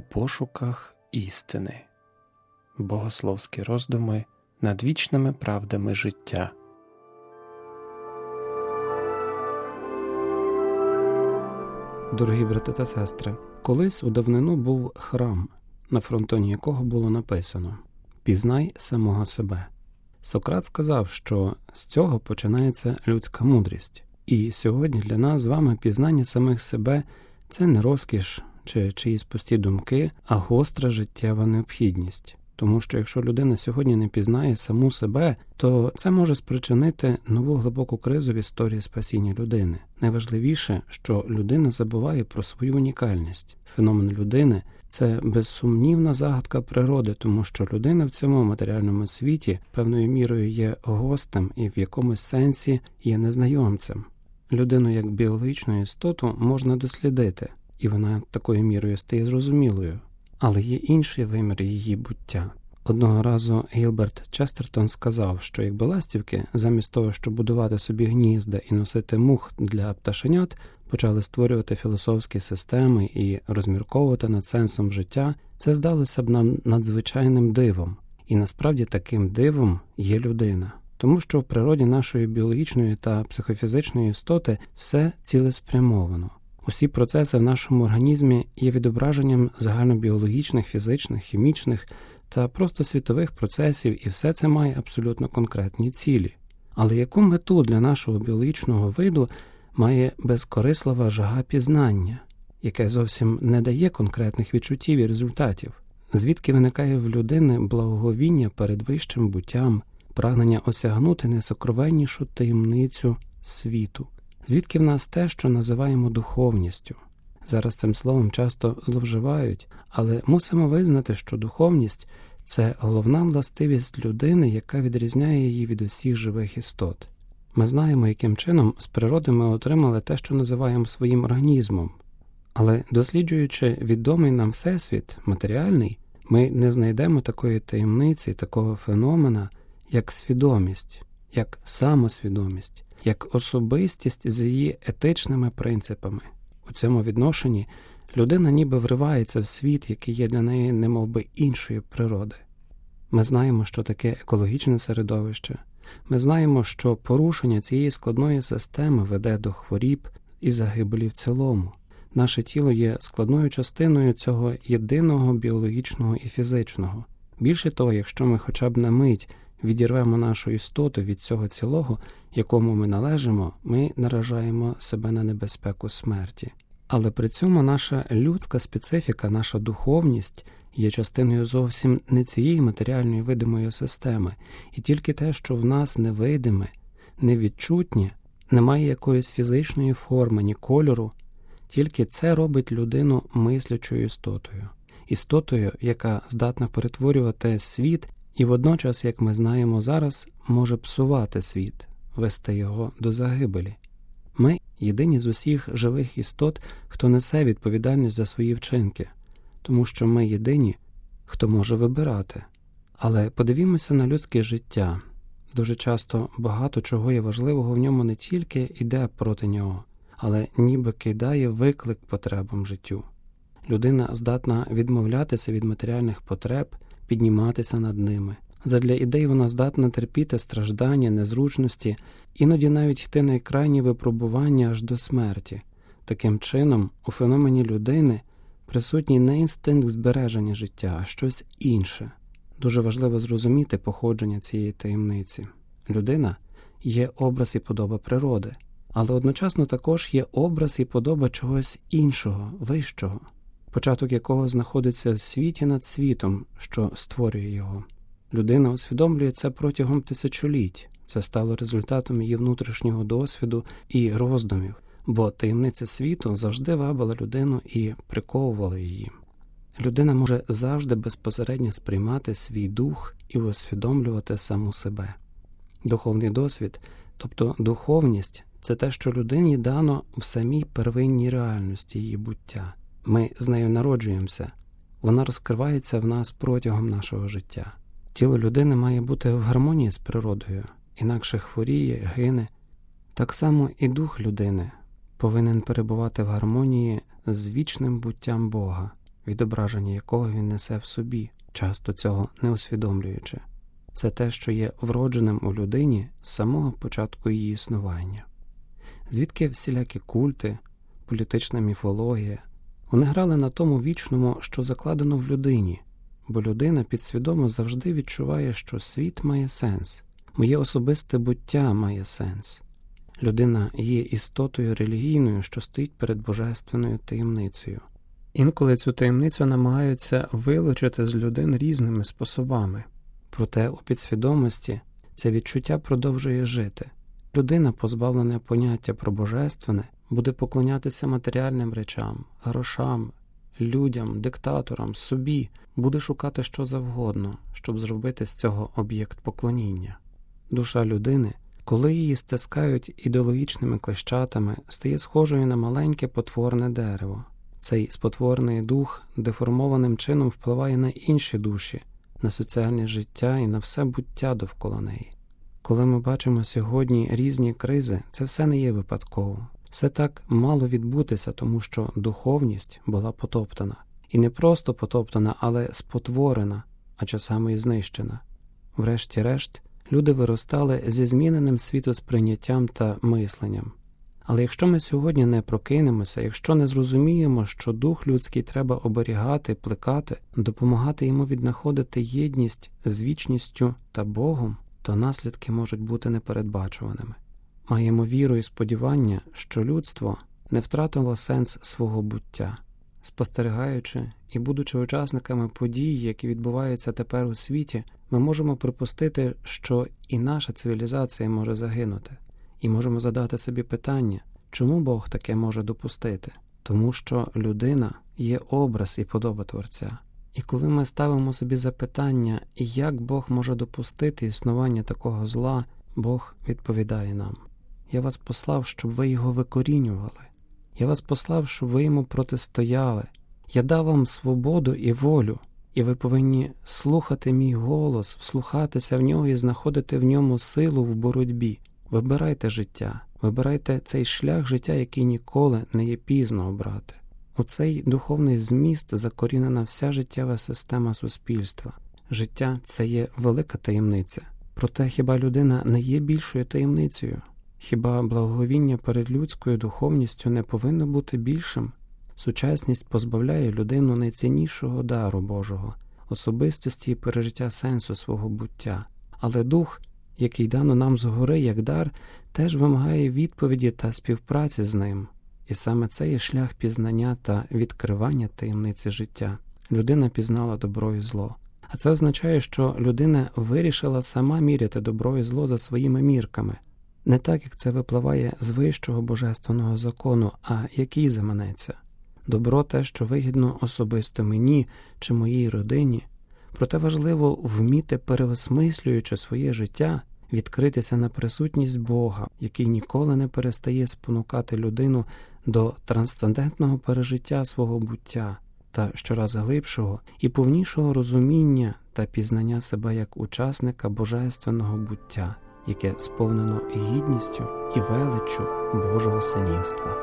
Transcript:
у пошуках істини, богословські роздуми над вічними правдами життя. Дорогі брати та сестри, колись у давнину був храм, на фронтоні якого було написано Пізнай самого себе. Сократ сказав, що з цього починається людська мудрість, і сьогодні для нас з вами пізнання самих себе це не розкіш чи чиїсь пусті думки, а гостра життєва необхідність. Тому що якщо людина сьогодні не пізнає саму себе, то це може спричинити нову глибоку кризу в історії спасіння людини. Найважливіше, що людина забуває про свою унікальність. Феномен людини це безсумнівна загадка природи, тому що людина в цьому матеріальному світі певною мірою є гостем і в якомусь сенсі є незнайомцем. Людину як біологічну істоту можна дослідити, і вона такою мірою стає зрозумілою. Але є інший вимір її буття. Одного разу Гілберт Честертон сказав, що якби ластівки, замість того, щоб будувати собі гнізда і носити мух для пташенят, почали створювати філософські системи і розмірковувати над сенсом життя, це здалося б нам надзвичайним дивом, і насправді таким дивом є людина. Тому що в природі нашої біологічної та психофізичної істоти все цілеспрямовано. Усі процеси в нашому організмі є відображенням загальнобіологічних, фізичних, хімічних та просто світових процесів, і все це має абсолютно конкретні цілі. Але яку мету для нашого біологічного виду має безкорислива жага пізнання, яке зовсім не дає конкретних відчуттів і результатів, звідки виникає в людини благоговіння перед вищим буттям, прагнення осягнути найсокровеннішу таємницю світу? Звідки в нас те, що називаємо духовністю? Зараз цим словом часто зловживають, але мусимо визнати, що духовність це головна властивість людини, яка відрізняє її від усіх живих істот. Ми знаємо, яким чином з природи ми отримали те, що називаємо своїм організмом, але досліджуючи відомий нам всесвіт, матеріальний, ми не знайдемо такої таємниці, такого феномена, як свідомість, як самосвідомість як особистість з її етичними принципами. У цьому відношенні людина ніби вривається в світ, який є для неї немовби іншої природи. Ми знаємо, що таке екологічне середовище, ми знаємо, що порушення цієї складної системи веде до хворіб і загибелі в цілому. Наше тіло є складною частиною цього єдиного біологічного і фізичного. Більше того, якщо ми хоча б на мить відірвемо нашу істоту від цього цілого, якому ми належимо, ми наражаємо себе на небезпеку смерті. Але при цьому наша людська специфіка, наша духовність є частиною зовсім не цієї матеріальної видимої системи, і тільки те, що в нас невидиме, невідчутнє, немає якоїсь фізичної форми, ні кольору, тільки це робить людину мислячою істотою, істотою, яка здатна перетворювати світ і водночас, як ми знаємо зараз, може псувати світ, вести його до загибелі. Ми єдині з усіх живих істот, хто несе відповідальність за свої вчинки, тому що ми єдині, хто може вибирати. Але подивімося на людське життя. Дуже часто багато чого є важливого в ньому не тільки йде проти нього, але ніби кидає виклик потребам життю. Людина здатна відмовлятися від матеріальних потреб підніматися над ними. Задля ідей вона здатна терпіти страждання, незручності, іноді навіть йти на крайні випробування аж до смерті. Таким чином, у феномені людини присутній не інстинкт збереження життя, а щось інше. Дуже важливо зрозуміти походження цієї таємниці. Людина є образ і подоба природи, але одночасно також є образ і подоба чогось іншого, вищого початок якого знаходиться в світі над світом, що створює його. Людина усвідомлює це протягом тисячоліть. Це стало результатом її внутрішнього досвіду і роздумів, бо таємниця світу завжди вабила людину і приковувала її. Людина може завжди безпосередньо сприймати свій дух і усвідомлювати саму себе. Духовний досвід, тобто духовність, це те, що людині дано в самій первинній реальності її буття. Ми з нею народжуємося, вона розкривається в нас протягом нашого життя. Тіло людини має бути в гармонії з природою, інакше хворіє, гине. Так само і дух людини повинен перебувати в гармонії з вічним буттям Бога. відображення якого він несе в собі, часто цього не усвідомлюючи. Це те, що є вродженим у людині з самого початку її існування. Звідки всілякі культи, політична міфологія, вони грали на тому вічному, що закладено в людині, бо людина підсвідомо завжди відчуває, що світ має сенс, моє особисте буття має сенс. Людина є істотою релігійною, що стоїть перед божественною таємницею. Інколи цю таємницю намагаються вилучити з людин різними способами, проте у підсвідомості це відчуття продовжує жити. Людина, позбавлена поняття про божественне, буде поклонятися матеріальним речам, грошам, людям, диктаторам, собі, буде шукати що завгодно, щоб зробити з цього об'єкт поклоніння. Душа людини, коли її стискають ідеологічними клещатами, стає схожою на маленьке потворне дерево. Цей спотворений дух деформованим чином впливає на інші душі, на соціальне життя і на все буття довкола неї. Коли ми бачимо сьогодні різні кризи, це все не є випадково. Все так мало відбутися, тому що духовність була потоптана. І не просто потоптана, але спотворена, а часами і знищена. Врешті-решт, люди виростали зі зміненим світосприйняттям та мисленням. Але якщо ми сьогодні не прокинемося, якщо не зрозуміємо, що дух людський треба оберігати, плекати, допомагати йому віднаходити єдність з вічністю та Богом, то наслідки можуть бути непередбачуваними. Маємо віру і сподівання, що людство не втратило сенс свого буття, спостерігаючи і будучи учасниками подій, які відбуваються тепер у світі, ми можемо припустити, що і наша цивілізація може загинути, і можемо задати собі питання, чому Бог таке може допустити? Тому що людина є образ і подоба Творця. І коли ми ставимо собі запитання, як Бог може допустити існування такого зла, Бог відповідає нам: Я вас послав, щоб ви його викорінювали. Я вас послав, щоб ви йому протистояли. Я дав вам свободу і волю, і ви повинні слухати мій голос, вслухатися в нього і знаходити в ньому силу в боротьбі. Вибирайте життя, вибирайте цей шлях життя, який ніколи не є пізно обрати. У цей духовний зміст закорінена вся життєва система суспільства. Життя це є велика таємниця. Проте хіба людина не є більшою таємницею? Хіба благовіння перед людською духовністю не повинно бути більшим? Сучасність позбавляє людину найціннішого дару Божого, особистості і пережиття сенсу свого буття. Але дух, який дано нам згори як дар, теж вимагає відповіді та співпраці з ним. І саме це є шлях пізнання та відкривання таємниці життя. Людина пізнала добро і зло. А це означає, що людина вирішила сама міряти добро і зло за своїми мірками, не так, як це випливає з вищого божественного закону, а який заманеться. Добро те, що вигідно особисто мені чи моїй родині, проте важливо вміти, переосмислюючи своє життя, відкритися на присутність Бога, який ніколи не перестає спонукати людину до трансцендентного пережиття свого буття та щораз глибшого і повнішого розуміння та пізнання себе як учасника божественного буття, яке сповнено гідністю і величчю Божого синівства.